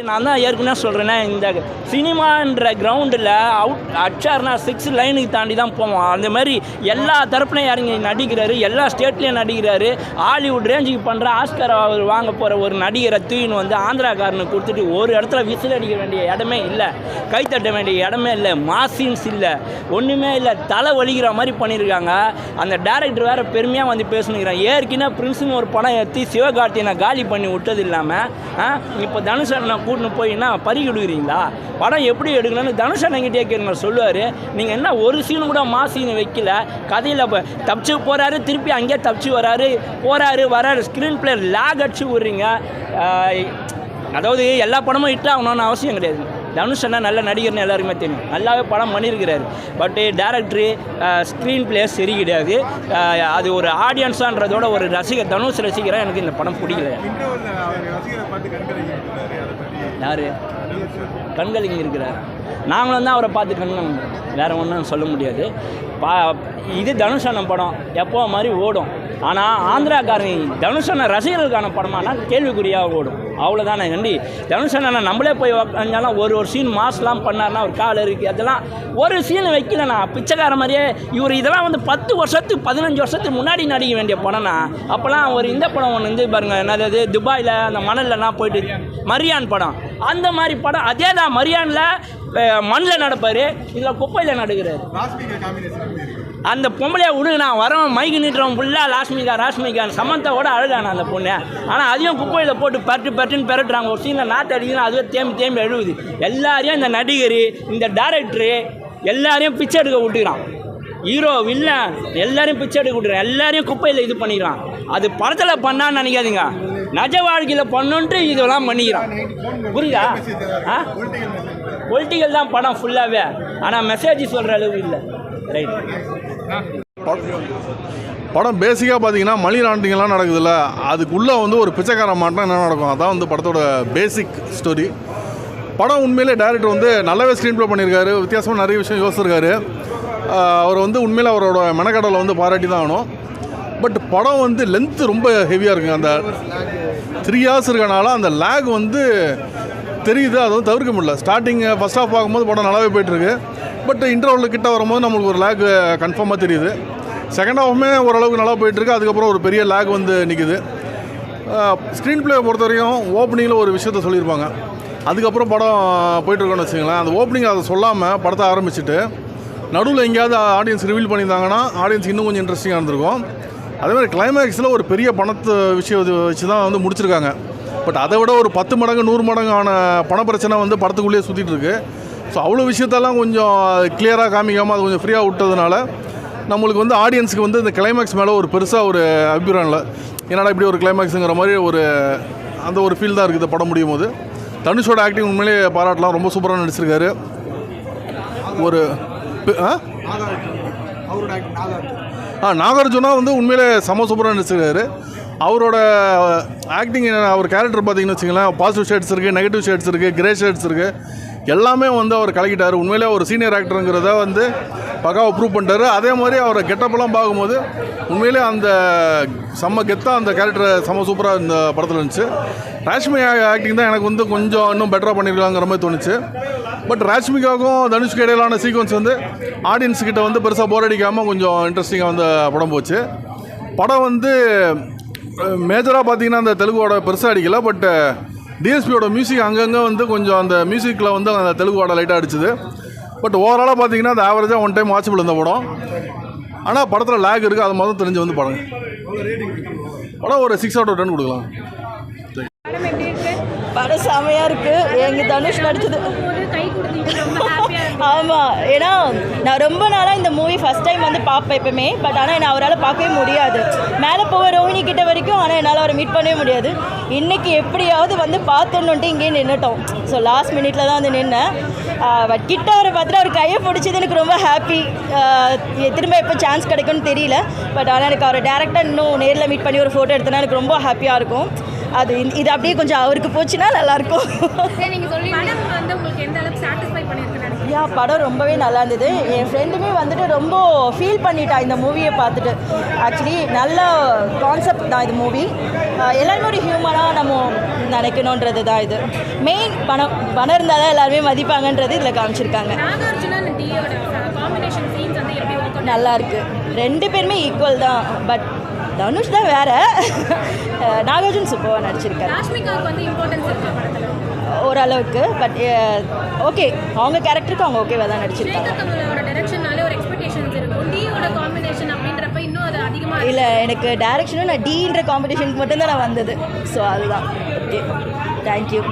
நான் தான் ஏற்கனவே சொல்கிறேனே இந்த சினிமான்ற கிரவுண்டில் அவுட் அச்சார்னா சிக்ஸ் லைனுக்கு தாண்டி தான் போவோம் அந்த மாதிரி எல்லா தரப்புலையும் இறங்கி நடிக்கிறாரு எல்லா ஸ்டேட்லேயும் நடிக்கிறாரு. ஹாலிவுட் ரேஞ்சுக்கு பண்ணுற ஆஸ்கர் அவர் வாங்க போகிற ஒரு நடிகரை தூயின்னு வந்து ஆந்திராக்காரனு கொடுத்துட்டு ஒரு இடத்துல விசில் அடிக்க வேண்டிய இடமே இல்லை. கைத்தட்ட வேண்டிய இடமே இல்லை. மாசின்ஸ் இல்லை. ஒன்றுமே இல்லை. தலை வலிக்கிற மாதிரி பண்ணியிருக்காங்க அந்த டேரக்டர் வேறு பெருமையாக வந்து பேசணுங்கிறான் ஏற்கனவே பிரின்ஸுன்னு ஒரு படம் ஏற்றி சிவகார்த்தியனை காலி பண்ணி விட்டது இல்லாமல் இப்போ தனுஷ் கூட்டின்னு போயின்னா பறி கொடுக்குறீங்களா படம் எப்படி எடுக்கணும்னு தனுஷ் அண்ணங்கிட்டே கேட்குறேன் சொல்லுவார். நீங்கள் என்ன ஒரு சீனு கூட மா சீன் வைக்கல. கதையில் இப்போ தப்பிச்சு போகிறாரு திருப்பி அங்கேயே தப்பிச்சு வராரு போகிறாரு வராரு. ஸ்க்ரீன் பிளேயர் லேக் அடிச்சு விட்றீங்க. அதாவது எல்லா படமும் ஹிட் ஆகணும்னு அவசியம் கிடையாது. தனுஷ் அண்ணா நல்ல நடிகர்னு எல்லாருக்குமே தெரியும். நல்லாவே படம் பண்ணியிருக்கிறாரு பட்டு டேரக்டரு ஸ்க்ரீன் பிளே சரி கிடையாது. அது ஒரு ஆடியன்ஸான்றதோட ஒரு ரசிகர் தனுஷ் ரசிகராக எனக்கு இந்த படம் பிடிக்கல. இன்டர்வல்ல யார்? கண்கள் இங்கே இருக்கிறார் நாங்களும் தான் அவரை பார்த்து கண்கள் வேறு ஒன்றும் சொல்ல முடியாது. பா இது தனுஷ் படம். எப்போ மாதிரி ஓடும். ஆனால் ஆந்திராக்காரங்க தனுஷனை ரசிகர்களுக்கான படமானா கேள்விக்குறியாக ஓடும். அவ்வளோதானே கண்டி தனுஷ் அண்ணன் நம்மளே போய் உக்காந்தாலும் ஒரு ஒரு சீன் மாஸ்லாம் பண்ணார்னா ஒரு கால் இருக்குது அதெல்லாம் ஒரு சீன் வைக்கலண்ணா. பிச்சைக்கார மாதிரியே இவர் இதெல்லாம் வந்து பத்து வருஷத்துக்கு பதினஞ்சு வருஷத்துக்கு முன்னாடி நடிக்க வேண்டிய படம்னா அப்போல்லாம் ஒரு இந்த படம் ஒன்று வந்து பாருங்கள் என்னது துபாயில் அந்த மணல்லாம் போயிட்டு மரியான் படம். அந்த மாதிரி படம் அதே தான் மரியானில் மண்ணில் நடப்பார். இதில் குப்பையில் இருக்கு? அந்த பொம்பளையை விடுங்க நான் வரவன் மைக்கு நீட்டுறவன் ஃபுல்லாக லாஸ்மிகா ராஸ்மிகா சமந்தாவோட அழுகான அந்த பொண்ணு. ஆனால் அதையும் குப்பையில் போட்டு பரட்டு பரட்டுன்னு பெரட்டுறாங்க. ஒரு சீனில் நாற்று அடிக்கணும் அதுவே தேம்பி தேம்பி அழுகுது. எல்லாரையும் இந்த நடிகர் இந்த டேரக்டரு எல்லாரையும் பிச்சை எடுக்க விட்டுக்கிறான். ஹீரோ வில்லன் எல்லாரையும் பிச்சை எடுக்க விட்டுறான் எல்லாரையும் குப்பையில் இது பண்ணிக்கிறான் அது படத்தில் பண்ணான்னு நினைக்காதீங்க. நஜ வாழ்க்கையில் பண்ணுன்ட்டு இதெல்லாம் பண்ணிக்கிறான். புரியுதா? ஆ? பொலிட்டிக்கல் தான் படம் ஃபுல்லாகவே ஆனால் மெசேஜ் சொல்கிற அளவு இல்லை. ரைட் படம் பேசிக்காக பார்த்தீங்கன்னா மணி லாண்டிங்லாம் நடக்குதுல்ல. அதுக்குள்ளே வந்து ஒரு பிச்சைக்கார மாட்டம் என்ன நடக்கும்? அதான் வந்து படத்தோட பேசிக் ஸ்டோரி படம் உண்மையிலே டேரக்டர் வந்து நல்லாவே ஸ்க்ரீன் ப்ளே பண்ணியிருக்காரு. வித்தியாசமாக நிறைய விஷயம் யோசிச்சிருக்காரு. அவர் வந்து உண்மையில் அவரோட மெனக்கடலை வந்து பாராட்டி தான் ஆகணும். பட் படம் வந்து லென்த்து ரொம்ப ஹெவியாக இருக்குங்க. அந்த த்ரீ ஹவர்ஸ் இருக்கனால அந்த லேக் வந்து தெரியுது. அதை வந்து தவிர்க்க முடியல. ஸ்டார்டிங் ஃபஸ்ட் ஆஃப் பார்க்கும்போது படம் நல்லாவே போயிட்டுருக்கு. பட் இன்டர்வல் கிட்ட வரும்போது நம்மளுக்கு ஒரு லேக் கன்ஃபார்மாக தெரியுது. செகண்ட் ஹாஃபுமே ஓரளவுக்கு நல்லா போயிட்டுருக்கு. அதுக்கப்புறம் ஒரு பெரிய லேக் வந்து நிற்குது ஸ்க்ரீன் பிளே பொறுத்த வரைக்கும் ஓப்பனிங்கில் ஒரு விஷயத்த சொல்லியிருப்பாங்க. அதுக்கப்புறம் படம் போயிட்டுருக்கோன்னு வச்சுங்களேன் அந்த ஓப்பனிங் அதை சொல்லாமல் படத்தை ஆரம்பிச்சுட்டு நடுவில் எங்கேயாவது ஆடியன்ஸ் ரிவீல் பண்ணியிருந்தாங்கன்னா ஆடியன்ஸ் இன்னும் கொஞ்சம் இன்ட்ரெஸ்டிங்காக இருந்திருக்கும். அதே மாதிரி கிளைமேக்ஸில் ஒரு பெரிய பணத்து விஷயம் வச்சு தான் வந்து முடிச்சிருக்காங்க. பட் அதை விட ஒரு பத்து மடங்கு நூறு மடங்கான பண பிரச்சனை வந்து படத்துக்குள்ளேயே சுற்றிட்டு இருக்கு. ஸோ அவ்வளோ விஷயத்தெல்லாம் கொஞ்சம் கிளியராக காமிக்காமல் அது கொஞ்சம் ஃப்ரீயாக விட்டதுனால நம்மளுக்கு வந்து ஆடியன்ஸுக்கு வந்து இந்த கிளைமேக்ஸ் மேலே ஒரு பெருசாக ஒரு அபிப்பிராயம் இல்லை. என்னடா இப்படி ஒரு கிளைமேக்ஸுங்கிற மாதிரி ஒரு அந்த ஒரு ஃபீல் தான் இருக்குது படம் முடியும் போது. தனுஷோட ஆக்டிங் உண்மையிலேயே பாராட்டலாம். ரொம்ப சூப்பராக நடிச்சிருக்காரு. ஒரு ஆ? நாகார்ஜுனா வந்து உண்மையிலே சம சூப்பராக நடிச்சிருக்காரு. அவரோட ஆக்டிங் அவர் கேரக்டர் பார்த்தீங்கன்னு வச்சுங்களேன் பாசிட்டிவ் ஷேட்ஸ் இருக்குது நெகட்டிவ் ஷேட்ஸ் இருக்குது கிரே ஷேட்ஸ் இருக்குது எல்லாமே வந்து அவர் கலக்கிட்டார். உண்மையிலே ஒரு சீனியர் ஆக்டருங்கிறத வந்து பக்காவை ப்ரூவ் பண்ணிட்டாரு. அதே மாதிரி அவரை கெட்டப்பெல்லாம் பார்க்கும்போது உண்மையிலே அந்த செம்ம கெத்தாக அந்த கேரக்டர் செம்ம சூப்பராக இந்த படத்தில் இருந்துச்சு. ராஷ்மி ஆக்டிங் தான் எனக்கு வந்து கொஞ்சம் இன்னும் பெட்டராக பண்ணியிருக்காங்கிற மாதிரி தோணுச்சு. பட் ராஷ்மிகாவுக்கும் தனுஷ்க்கு இடையிலான சீக்வன்ஸ் வந்து ஆடியன்ஸ்கிட்ட வந்து பெருசாக போர் அடிக்காமல் கொஞ்சம் இன்ட்ரெஸ்டிங்காக வந்து படம் போச்சு. படம் வந்து மேஜராக பார்த்தீங்கன்னா அந்த தெலுங்கோட பெருசாக அடிக்கல. பட் டிஎஸ்பியோட மியூசிக் அங்கங்கே வந்து கொஞ்சம் அந்த மியூசிக்கில் வந்து அந்த தெலுங்கோட லைட்டாக அடிச்சுது. பட் ஓவராலாக பார்த்தீங்கன்னா அது ஆவரேஜாக ஒன் டைம் வாட்சபிள் இந்த படம். ஆனால் படத்தில் லேக் இருக்குது அது மொதல் தெரிஞ்சு வந்து படம் படம் ஒரு சிக்ஸ் அவுட் ஆஃப் டென் கொடுக்கலாம். படம் செமையாக இருக்குது எங்கள் தனுஷ் நடிச்சது. ஆமாம் ஏன்னா நான் ரொம்ப நாளாக இந்த மூவி ஃபஸ்ட் டைம் வந்து பார்ப்பேன் எப்பவுமே. பட் ஆனால் என்ன அவரால் பார்க்கவே முடியாது. மேலே போக ரோஹினி கிட்ட வரைக்கும் ஆனால் என்னால் அவரை மீட் பண்ணவே முடியாது. இன்றைக்கி எப்படியாவது வந்து பார்த்தோன்னுட்டு இங்கேயே நின்றுட்டோம் ஸோ லாஸ்ட் மினிட்ல தான் வந்து நின்னேன். பட் கிட்ட அவரை பார்த்துட்டு அவர் கையை பிடிச்சது எனக்கு ரொம்ப ஹாப்பி திரும்ப எப்போ சான்ஸ் கிடைக்கும்னு தெரியல. பட் ஆனால் எனக்கு அவரை டேரெக்டாக இன்னும் நேரில் மீட் பண்ணி ஒரு ஃபோட்டோ எடுத்தனா எனக்கு ரொம்ப ஹாப்பியாக இருக்கும். அது இது அப்படியே கொஞ்சம் அவருக்கு போச்சுன்னா நல்லாயிருக்கும் சரி நீங்க சொல்லி வந்து உங்களுக்கு எந்த அளவுக்கு சாட்டிஸ்ஃபை நினைக்கிறீங்க யா படம் ரொம்பவே நல்லா இருந்தது. என் ஃப்ரெண்டுமே வந்துட்டு ரொம்ப ஃபீல் பண்ணிட்டா இந்த மூவியை பார்த்துட்டு. ஆக்சுவலி நல்ல கான்செப்ட் தான் இது மூவி எல்லாருமே ஒரு ஹியூமனாக நம்ம நினைக்கணுன்றது தான் இது. மெயின் பணம் பணம் இருந்தால் தான் எல்லாருமே மதிப்பாங்கன்றது இதில் காமிச்சிருக்காங்க. நல்லா இருக்கு. ரெண்டு பேருமே ஈக்குவல் தான் பட் தனுஷ் தான் வேற. நாகார்ஜுன் சூப்பராக நடிச்சிருக்காரு. ஓரளவுக்கு பட் ஓகே அவங்க கேரக்டருக்கு அவங்க ஓகேவாக தான் நடிச்சிருக்காங்க. இல்லை எனக்கு டேரக்ஷனும் நான் டீன்ற காம்படிஷனுக்கு மட்டும்தான் நான் வந்தது. ஸோ அதுதான். Okay thank you